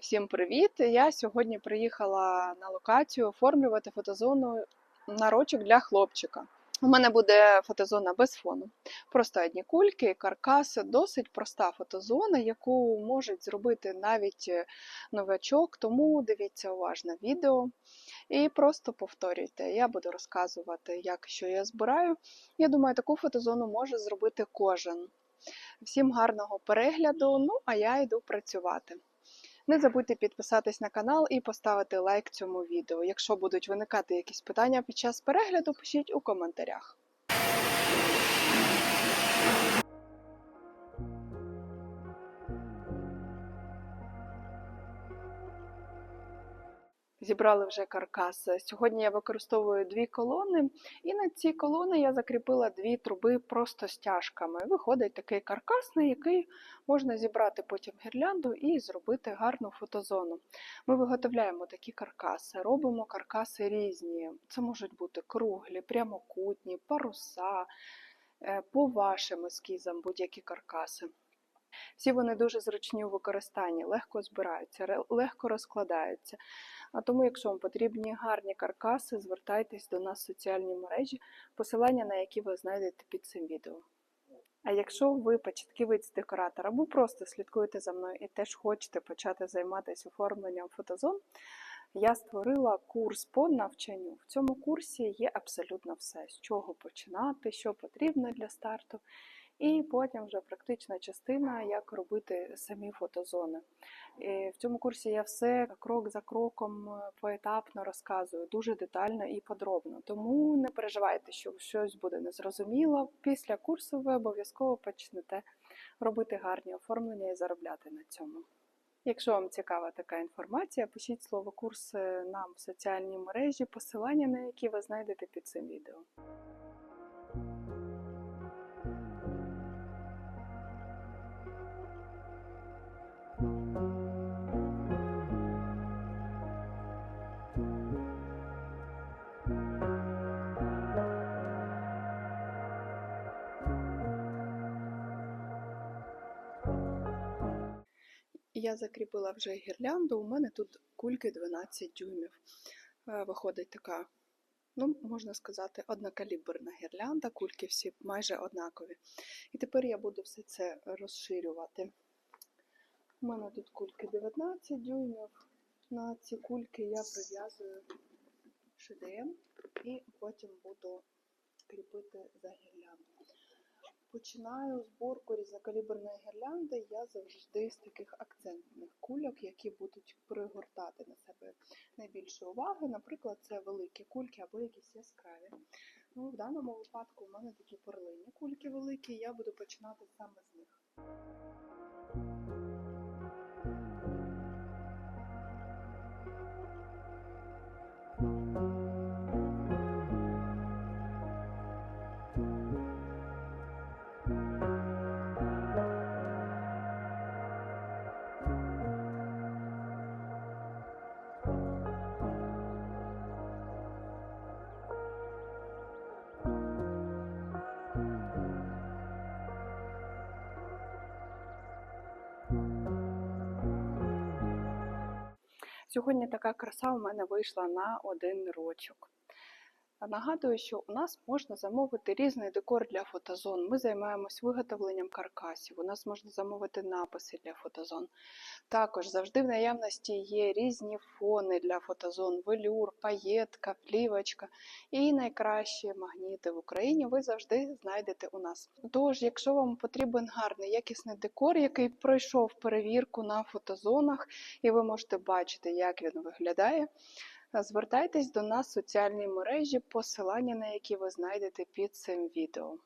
Всім привіт! Я сьогодні приїхала на локацію оформлювати фотозону нарочок для хлопчика. У мене буде фотозона без фону. Просто одні кульки, каркаси, досить проста фотозона, яку можуть зробити навіть е, новачок, тому дивіться уважно відео і просто повторюйте. Я буду розказувати, як що я збираю. Я думаю, таку фотозону може зробити кожен. Всім гарного перегляду, ну а я йду працювати. Не забудьте підписатись на канал і поставити лайк цьому відео. Якщо будуть виникати якісь питання під час перегляду, пишіть у коментарях. Зібрали вже каркас. Сьогодні я використовую дві колони, і на ці колони я закріпила дві труби просто стяжками. Виходить такий каркас, на який можна зібрати потім гірлянду і зробити гарну фотозону. Ми виготовляємо такі каркаси, робимо каркаси різні. Це можуть бути круглі, прямокутні, паруса, е, по вашим ескізам будь-які каркаси. Всі вони дуже зручні у використанні, легко збираються, легко розкладаються. А тому, якщо вам потрібні гарні каркаси, звертайтесь до нас в соціальні мережі, посилання на які ви знайдете під цим відео. А якщо ви початківець декоратор або просто слідкуєте за мною і теж хочете почати займатися оформленням фотозон, я створила курс по навчанню. В цьому курсі є абсолютно все, з чого починати, що потрібно для старту. І потім вже практична частина, як робити самі фотозони. І в цьому курсі я все крок за кроком е, поетапно розказую, дуже детально і подробно. Тому не переживайте, що щось буде незрозуміло. Після курсу ви обов'язково почнете робити гарні оформлення і заробляти на цьому. Якщо вам цікава така інформація, пишіть слово курс е, нам в соціальній мережі, посилання на які ви знайдете під цим відео. Я закріпила вже гірлянду. У мене тут кульки 12 дюймів. Е, Виходить така, ну, можна сказати, однокаліберна гірлянда, кульки всі майже однакові. І тепер я буду все це розширювати. У мене тут кульки 19 дюймів. На ці кульки я прив'язую шедем і потім буду кріпити за гірлянду. Починаю зборку різнокаліберної гірлянди я завжди з таких акцентних кульок, які будуть пригортати на себе найбільше уваги. Наприклад, це великі кульки або якісь яскраві. Ну, в даному випадку у мене такі перлині кульки великі, я буду починати саме з них. Сьогодні така краса у мене вийшла на один рочок. Нагадую, що у нас можна замовити різний декор для фотозон. Ми займаємось виготовленням каркасів. У нас можна замовити написи для фотозон. Також завжди в наявності є різні фони для фотозон: велюр, паєтка, плівочка і найкращі магніти в Україні ви завжди знайдете у нас. Тож, якщо вам потрібен гарний якісний декор, який пройшов перевірку на фотозонах, і ви можете бачити, як він виглядає. Звертайтесь до нас в соціальній мережі, посилання на які ви знайдете під цим відео.